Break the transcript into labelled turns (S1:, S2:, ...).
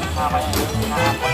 S1: Nakakasya.